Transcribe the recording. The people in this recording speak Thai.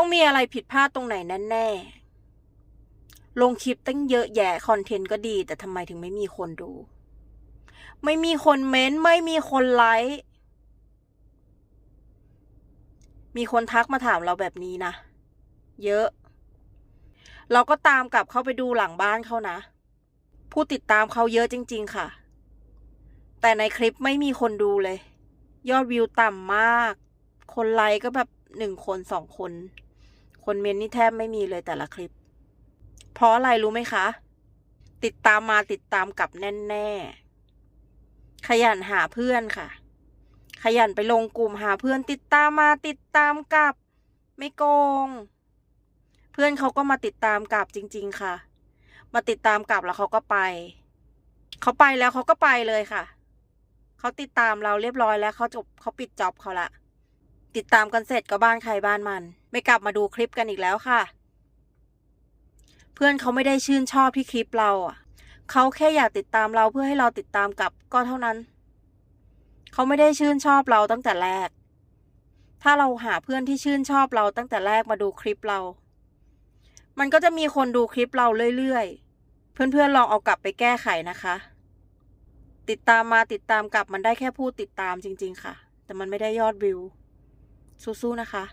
ต้องมีอะไรผิดพลาดตรงไหนแน่ๆลงคลิปตั้งเยอะแยะคอนเทนต์ก็ดี แต่ทำไมถึงไม่มีคนดู ไม่มีคนเม้นต์ไม่มีคนไลค์มีคนทักมาถามเราแบบนี้นะ เยอะ เราก็ตามกลับเข้าไปดูหลังบ้านเขานะ ผู้ติดตามเขาเยอะจริง ๆ ค่ะ แต่ในคลิปไม่มีคนดูเลย ยอดวิวต่ำมาก คนไลค์ก็แบบหนึ่งคนสองคน คนเมนนี่แทบไม่มีเลยแต่ละคลิป เพราะอะไรรู้ไหมคะ ติดตามมาติดตามกลับแน่ๆ ขยันหาเพื่อนค่ะ ขยันไปลงกลุ่มหาเพื่อนติดตามมาติดตามกลับ ไม่โกง เพื่อนเขาก็มาติดตามกลับจริง ๆ ค่ะ มาติดตามกลับแล้วเขาก็ไป เขาไปแล้วเขาก็ไปเลยค่ะเขาติดตามเราเรียบร้อยแล้วเขาจบเขาปิดจ็อบเขาละติดตามกันเสร็จก็บ้านใครบ้านมัน ไม่กลับมาดูคลิปกันอีกแล้วค่ะ เพื่อนเขาไม่ได้ชื่นชอบที่คลิปเราอะเขาแค่อยากติดตามเราเพื่อให้เราติดตามกลับก็เท่านั้น เขาไม่ได้ชื่นชอบเราตั้งแต่แรก ถ้าเราหาเพื่อนที่ชื่นชอบเราตั้งแต่แรกมาดูคลิปเรา มันก็จะมีคนดูคลิปเราเรื่อยๆ เพื่อนๆลองเอากลับไปแก้ไขนะคะ ติดตามมาติดตามกลับมันได้แค่พูดติดตามจริง ๆ ค่ะ แต่มันไม่ได้ยอดวิว สู้ๆนะคะ